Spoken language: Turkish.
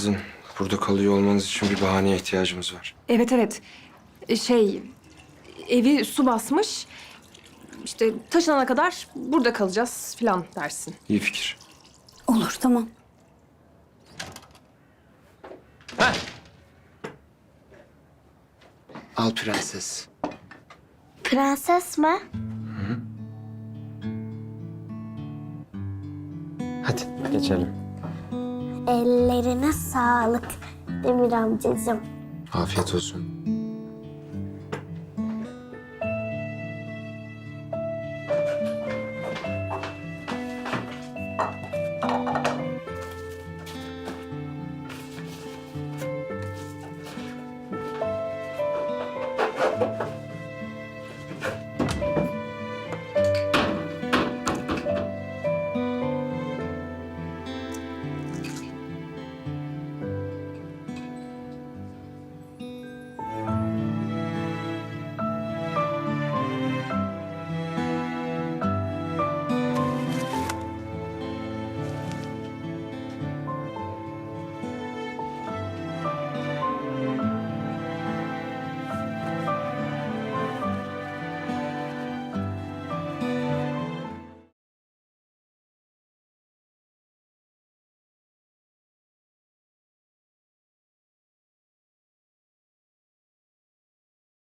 Sizin burada kalıyor olmanız için bir bahaneye ihtiyacımız var. Evet evet. E, Şey, evi su basmış. İşte taşınana kadar burada kalacağız falan dersin. İyi fikir. Olur tamam. Al prenses. Prenses mi? Hadi geçelim. Ellerine sağlık Demir amcacığım. Afiyet olsun.